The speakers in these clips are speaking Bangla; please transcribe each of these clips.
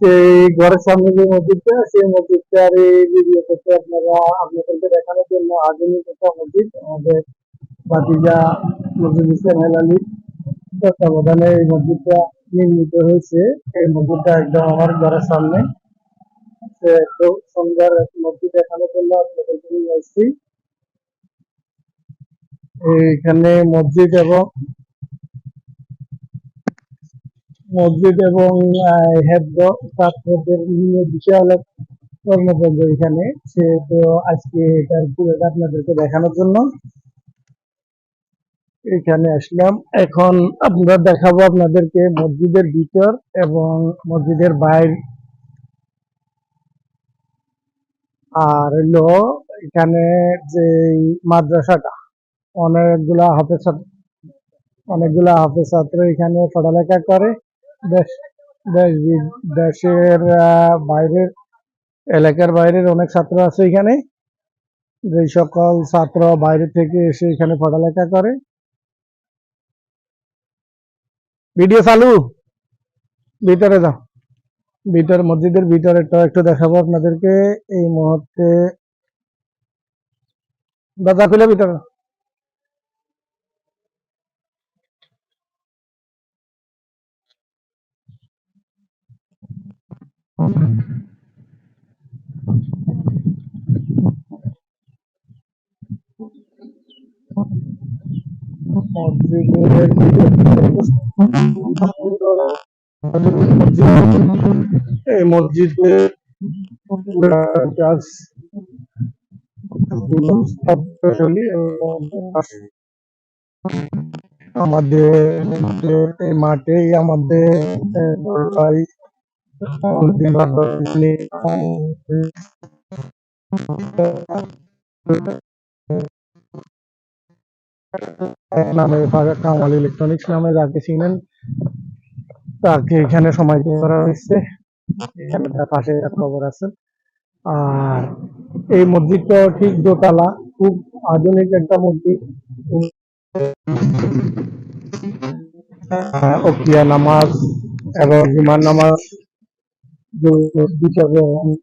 সেই ঘরের সামনে যে মসজিদটা, সেই মসজিদটার এই ভিডিও করতে আপনারা আপনাদেরকে দেখানোর জন্য আধুনিক একটা মসজিদ, আমাদের ভাতিজা মসজিদ হোসেন হেলালি তত্ত্বাবধানে এই মসজিদটা নির্মিত হয়েছে। এই মসজিদটা একদম আমার ঘরের সামনে। সে একটু সুন্দর মসজিদ দেখানোর জন্য আপনাদেরকে নিয়ে আসছি। এইখানে মসজিদ এবং মসজিদ এবং হেদ্দ ছাত্রদের নিয়ে বিশাল এক কর্মকাণ্ড এখানে। সে তো আজকে এটার পুরোটা আপনাদেরকে দেখানোর জন্য এখানে আসলাম। এখন আমরা দেখাবো আপনাদেরকে মসজিদের ভিতর এবং মসজিদের বাইর। আর হলো এখানে যে মাদ্রাসাটা, অনেকগুলা হাফেজ অনেকগুলা হাফেজ ছাত্র এখানে পড়ালেখা করে। দেশ দেশ দেশের বাইরের, এলাকার বাইরের অনেক ছাত্র আছে এখানে। যে সকল ছাত্র বাইরে থেকে এসে এখানে পড়ালেখা করে। ভিডিও চালু। ভিতরে যাও। ভিতর, মসজিদের ভিতরেটা একটু দেখাবো আপনাদেরকে। এই মুহূর্তে দাদা খুলে ভিতরে মসজিদের মসজিদে আমাদের এই মাঠেই আমাদের কামাল ইলেকট্রনিক্স নামে যাকে চিনেন তাকে এখানে সময় করা হয়েছে এখানে তার পাশে খবর আছে আর এই মসজিদটা ঠিক দোতলা খুব আধুনিক একটা মসজিদ ওকিয়া নামাজ এবং জুমার নামাজ जो भी कर रहे हैं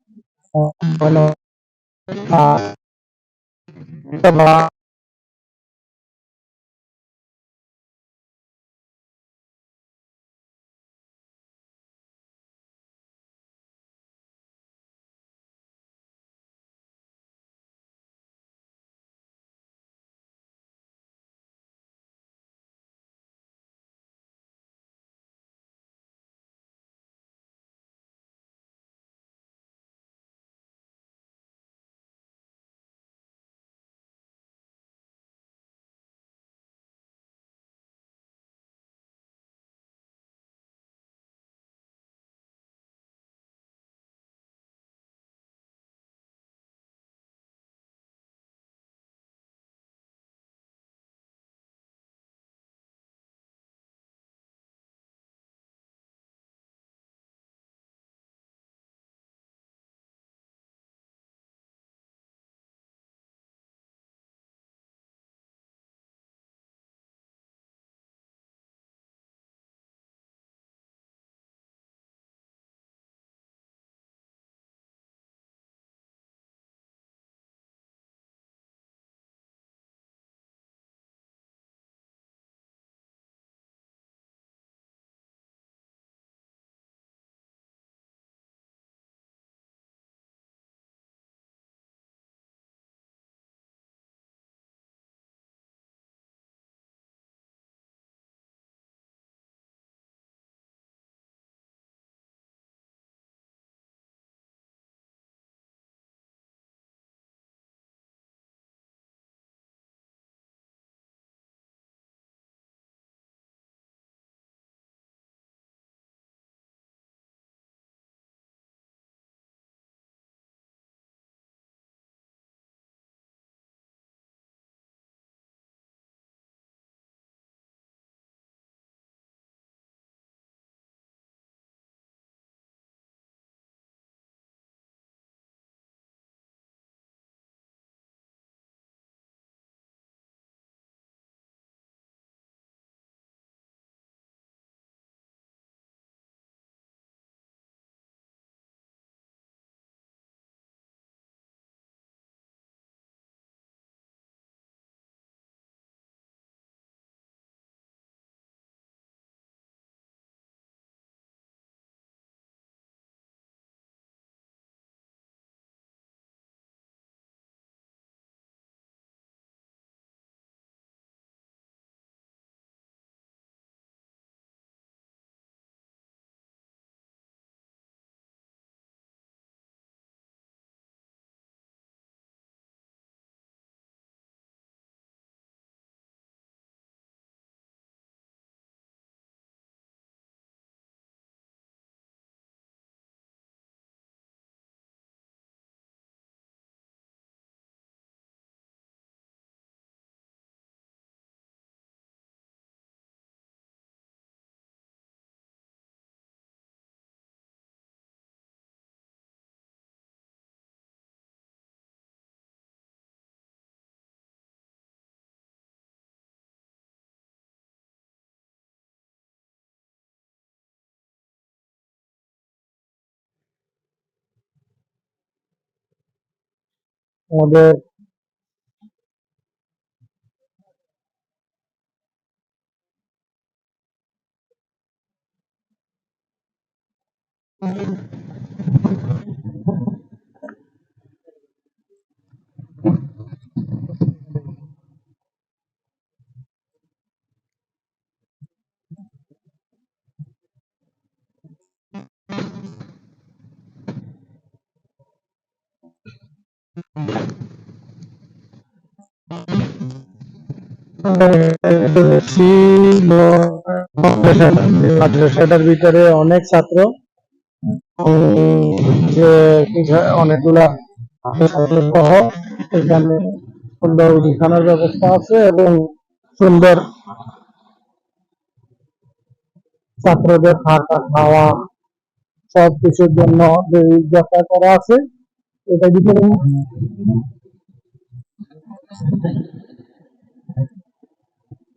আমাদের মাদ্রাসাটার ভিতরে অনেক ছাত্র অনেকগুলা সহ এখানে সুন্দর উঠিখানার ব্যবস্থা আছে এবং সুন্দর ছাত্রদের থাকা খাওয়া সবকিছুর জন্য করা আছে। এটা ভিতরে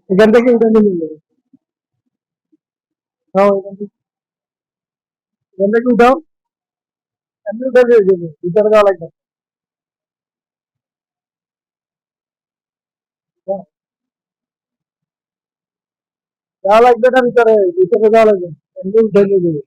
এখান থেকে উঠে নিয়ে যাবে হ্যাঁ এখান থেকে এখান থেকে উঠাও এমনি উঠে দিয়ে যাবে ভিতরে যাওয়া লাগবে না। হ্যাঁ। যাওয়া লাগবে না ভিতরে ভিতরে যাওয়া লাগবে না। এমনি উঠে নিয়ে যাবে